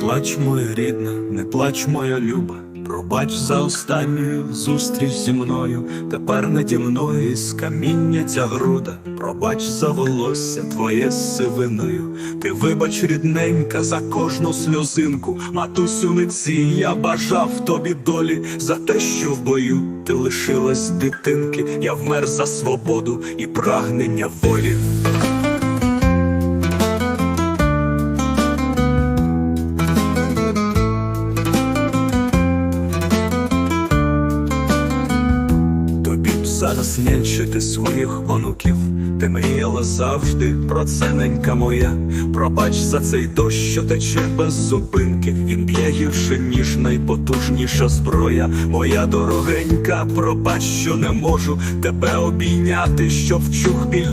плач, моя рідна, не плач, моя люба. Пробач за останню зустріч зі мною. Тепер наді мною із каміння ця груда. Пробач за волосся твоє сивиною. Ти вибач, рідненька, за кожну сльозинку. Матусю лиці, я бажав тобі долі за те, що в бою ти лишилась дитинки. Я вмер за свободу і прагнення волі. Зараз нянчити своїх онуків. Ти мріяла завжди про це, ненька моя. Пробач за цей дощ, що тече без зупинки. Він б'є гірше, ніж найпотужніша зброя. Моя дорогенька, пробач, що не можу тебе обійняти, що вчух біль.